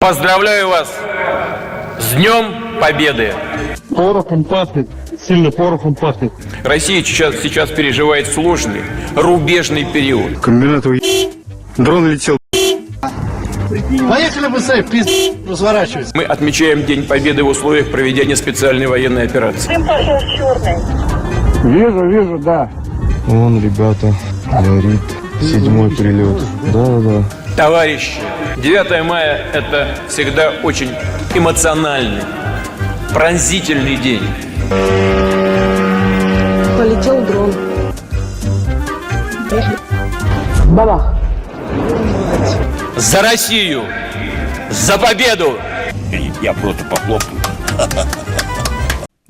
Поздравляю вас с Днем Победы! Порохом пахнет, сильно порохом пахнет. Россия сейчас, сейчас переживает сложный, рубежный период. Комбинат у... Дрон летел. Поехали быстрее, пиз... разворачивайся. Мы отмечаем День Победы в условиях проведения специальной военной операции. Дым пошел черный. Вижу, вижу, да. Вон, ребята, горит. Седьмой прилет. Да-да-да. Товарищи, 9 мая – это всегда очень эмоциональный, пронзительный день. Полетел дрон. За Россию! За победу! Я просто похлопаю.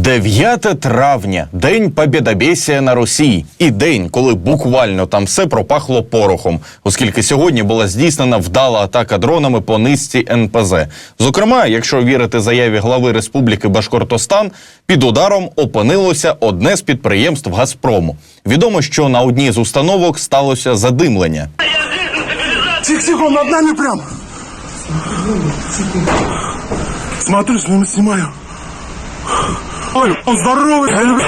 9 травня день Побєдобєсія на Росії, і день, коли буквально там все пропахло порохом, оскільки сьогодні була здійснена вдала атака дронами по низці НПЗ. Зокрема, якщо вірити заяві глави Республіки Башкортостан, під ударом опинилося одне з підприємств Газпрому. Відомо, що на одній з установок сталося задимлення. Тихо-тихо, он над нами прям. Смотрю, с ним снимаю. Ой, он здоровый. Я люблю.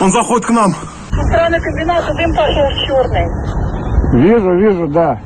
Он заходит к нам. Со стороны комбината дым пошел черный. Вижу, вижу, да.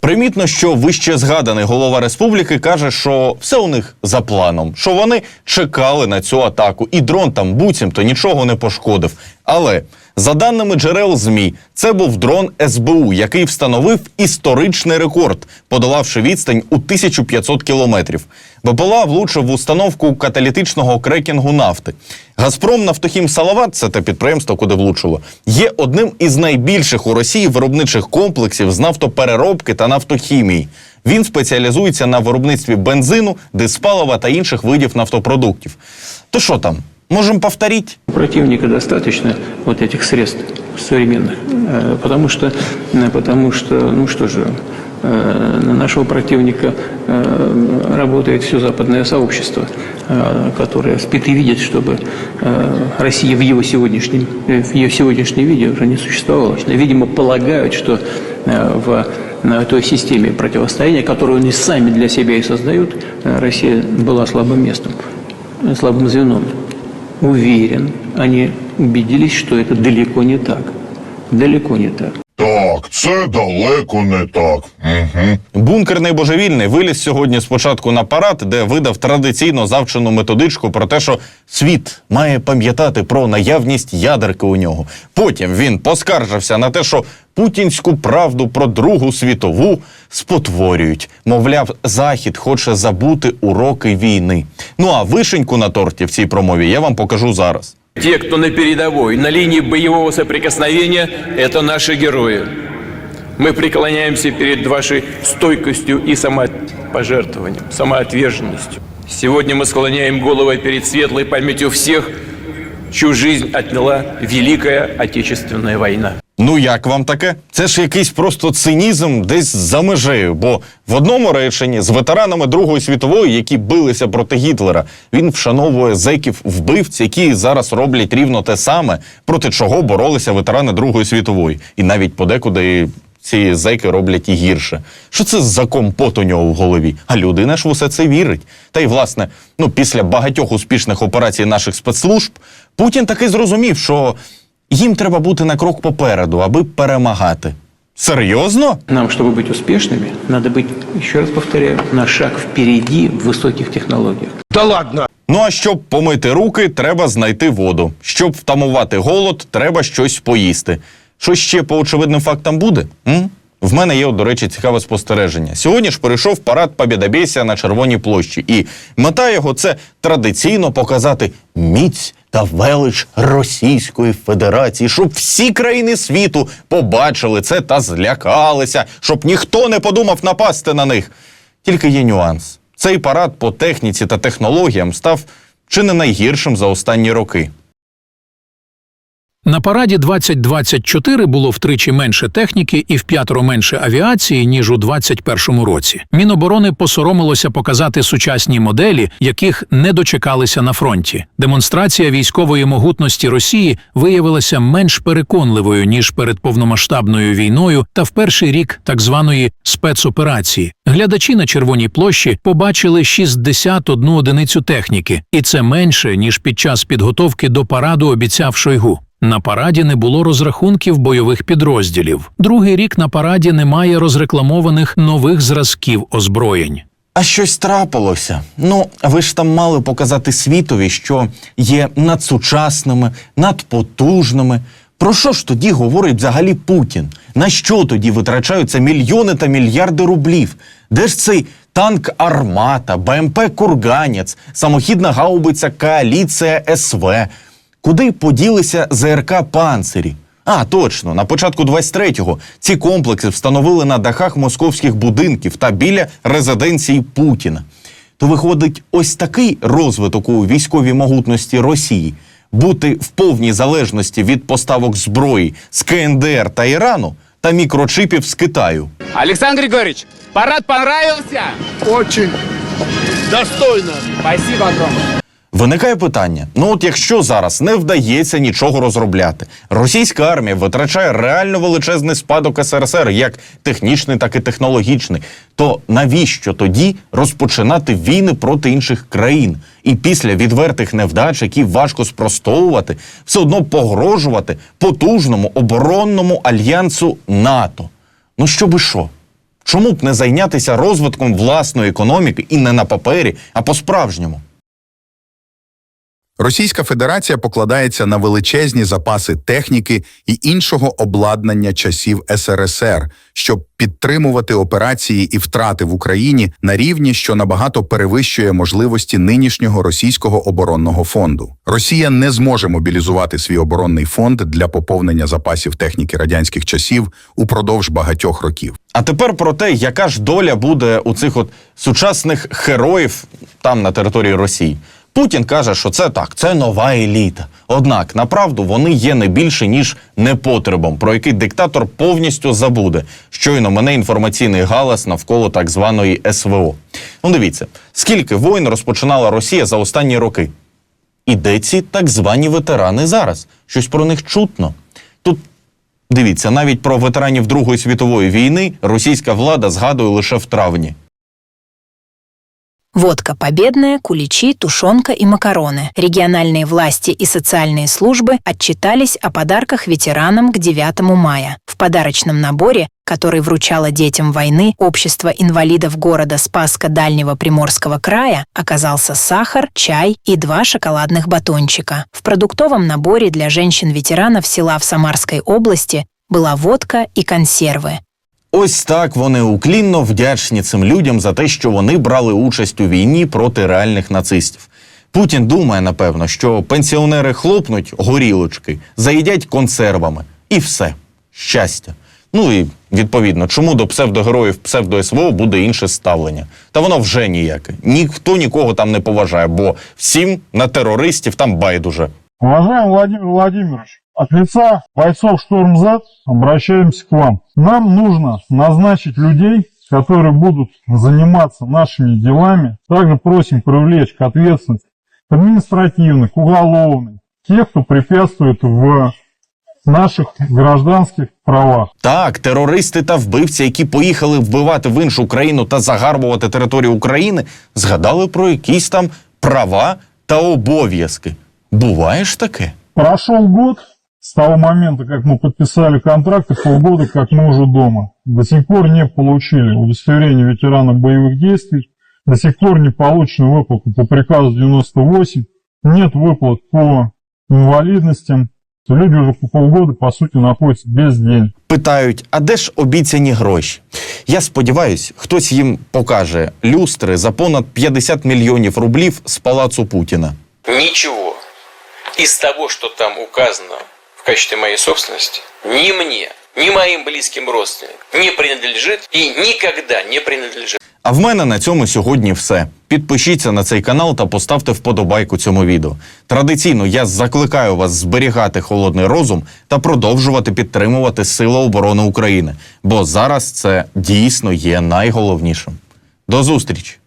Примітно, що вище згаданий голова республіки каже, що все у них за планом, що вони чекали на цю атаку, і дрон там буцімто нічого не пошкодив. Але за даними джерел змі, це був дрон СБУ, який встановив історичний рекорд, подолавши відстань у 1500 кілометрів. БПЛА влучив в установку каталітичного крекінгу нафти. Газпром Нафтохім Салават, це те підприємство, куди влучило, є одним із найбільших у Росії виробничих комплексів з нафтопереробки та нафтохімії. Він спеціалізується на виробництві бензину, диспалива та інших видів нафтопродуктів. То що там? Можемо повторити? У противника достаточно вот этих средств современных, э, потому что, э, потому что, ну что же, э, на нашего противника работает все западное сообщество, которое спит и видит, чтобы Россия в его сегодняшнем, в ее сегодняшнем виде уже не существовала. Видимо, полагают, что в той системе противостояния, которую они сами для себя и создают, Россия была слабым местом, слабым звеном. Уверен, они убедились, что это далеко не так. Далеко не так. Це далеко не так. Угу. Бункерний божевільний виліз сьогодні спочатку на парад, де видав традиційно завчену методичку про те, що світ має пам'ятати про наявність ядерки у нього. Потім він поскаржився на те, що путінську правду про Другу світову спотворюють. Мовляв, Захід хоче забути уроки війни. Ну а вишеньку на торті в цій промові я вам покажу зараз. Те, кто на передовой, на линии боевого соприкосновения, это наши герои. Мы преклоняемся перед вашей стойкостью и самопожертвованием, самоотверженностью. Сегодня мы склоняем головы перед светлой памятью всех, чью жизнь отняла Великая Отечественная война. Ну як вам таке? Це ж якийсь просто цинізм десь за межею. Бо в одному реченні з ветеранами Другої світової, які билися проти Гітлера, він вшановує зеків вбивць, які зараз роблять рівно те саме, проти чого боролися ветерани Другої світової, і навіть подекуди. Ці зеки роблять і гірше. Що це за компот у нього в голові? А людина ж в усе це вірить. Та й власне, ну після багатьох успішних операцій наших спецслужб Путін таки зрозумів, що їм треба бути на крок попереду, аби перемагати. Серйозно? Нам, чтобы быть успешными, надо быть, еще раз повторяю, на шаг впереди в высоких технологиях. Ну а щоб помити руки, треба знайти воду. Щоб втамувати голод, треба щось поїсти. Що ще по очевидним фактам буде? М? В мене є, до речі, цікаве спостереження. Сьогодні ж перейшов парад Побєдобєсія на Червоній площі, і мета його це традиційно показати міць та велич Російської Федерації, щоб всі країни світу побачили це та злякалися, щоб ніхто не подумав напасти на них. Тільки є нюанс. Цей парад по техніці та технологіям став чи не найгіршим за останні роки. На параді 2024 було втричі менше техніки і в п'ятеро менше авіації ніж у 2021 році. Міноборони посоромилося показати сучасні моделі, яких не дочекалися на фронті. Демонстрація військової могутності Росії виявилася менш переконливою ніж перед повномасштабною війною та в перший рік так званої спецоперації. Глядачі на Червоній площі побачили 61 одиницю техніки, і це менше ніж під час підготовки до параду обіцяв Шойгу. На параді не було розрахунків бойових підрозділів. Другий рік на параді немає розрекламованих нових зразків озброєнь. А щось трапилося. Ну, ви ж там мали показати світові, що є надсучасними, надпотужними. Про що ж тоді говорить взагалі Путін? На що тоді витрачаються мільйони та мільярди рублів? Де ж цей танк Армата, БМП Курганець, самохідна гаубиця Коаліція СВ? Куди поділися ЗРК «Панцирі»? А, точно, на початку 23-го ці комплекси встановили на дахах московських будинків та біля резиденції Путіна. То виходить, ось такий розвиток у військовій могутності Росії бути в повній залежності від поставок зброї з КНДР та Ірану та мікрочипів з Китаю. Александр Григорьевич, парад понравился? Очень достойно. Спасибо огромное. Виникає питання: ну от якщо зараз не вдається нічого розробляти, російська армія витрачає реально величезний спадок СРСР, як технічний, так і технологічний, то навіщо тоді розпочинати війни проти інших країн? І після відвертих невдач, які важко спростовувати, все одно погрожувати потужному оборонному альянсу НАТО? Ну що би що? Чому б не зайнятися розвитком власної економіки і не на папері, а по-справжньому? Російська Федерація покладається на величезні запаси техніки і іншого обладнання часів СРСР, щоб підтримувати операції і втрати в Україні на рівні, що набагато перевищує можливості нинішнього російського оборонного фонду. Росія не зможе мобілізувати свій оборонний фонд для поповнення запасів техніки радянських часів упродовж багатьох років. А тепер про те, яка ж доля буде у цих от сучасних героїв там на території Росії. Путін каже, що це так, це нова еліта. Однак, направду, вони є не більше ніж непотребом, про який диктатор повністю забуде. Щойно мене інформаційний галас навколо так званої СВО. Ну, дивіться, скільки воїн розпочинала Росія за останні роки. І де ці так звані ветерани зараз? Щось про них чутно. Тут дивіться, навіть про ветеранів Другої світової війни російська влада згадує лише в травні. Водка победная, куличи, тушенка и макароны. Региональные власти и социальные службы отчитались о подарках ветеранам к 9 мая. В подарочном наборе, который вручало детям войны Общество инвалидов города Спаска Дальнего Приморского края, оказался сахар, чай и два шоколадных батончика. В продуктовом наборе для женщин-ветеранов села в Самарской области была водка и консервы. Ось так вони уклінно вдячні цим людям за те, що вони брали участь у війні проти реальних нацистів. Путін думає, напевно, що пенсіонери хлопнуть горілочки, заїдять консервами і все. Щастя. Ну і відповідно, чому до псевдогероїв псевдо СВО буде інше ставлення? Та воно вже ніяке. Ніхто нікого там не поважає, бо всім на терористів там байдуже. Уважаемый Владимир Владимирович, от лица бойцов Штормзад обращаемся к вам. Нам нужно назначить людей, которые будут заниматься нашими делами. Также просим привлечь к ответственности к уголовной, тех, кто препятствует в наших гражданских правах. Так, терористи та вбивці, які поїхали вбивати в іншу країну та загарбувати територію України, згадали про якісь там права та обов'язки. Буває ж таке? Прошел год с того момента, как мы подписали контракт, и полгода, как мы уже дома. До сих пор не получили удостоверение ветерана боевых действий, до сих пор не получена выплата по приказу 98, нет выплат по инвалидностям. Люди уже по полгода, по сути, находятся без денег. Питають, а де ж обіцяні гроші? Я сподіваюсь, хтось їм покаже люстри за понад 50 мільйонів рублів з палацу Путіна. Ничего из того, что там указано в качестве моей собственности, ни мне, ни моим близким родственникам не принадлежит и никогда не принадлежит. А в мене на цьому сьогодні все. Підпишіться на цей канал та поставте вподобайку цьому відео. Традиційно я закликаю вас зберігати холодний розум та продовжувати підтримувати Сили оборони України, бо зараз це дійсно є найголовнішим. До зустрічі!